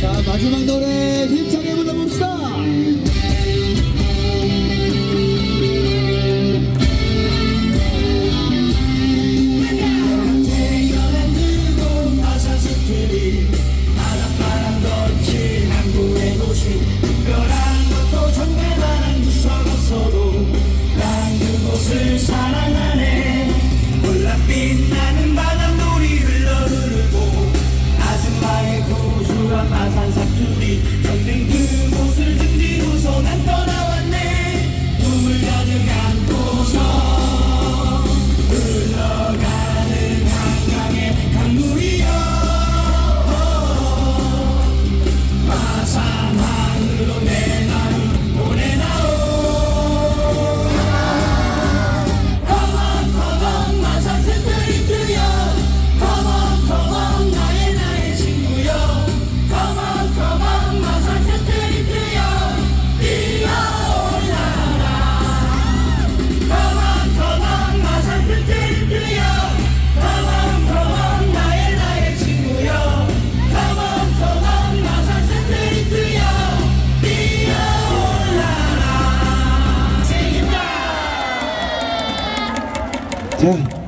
자 마지막 노래 힘차게 불러 嗯。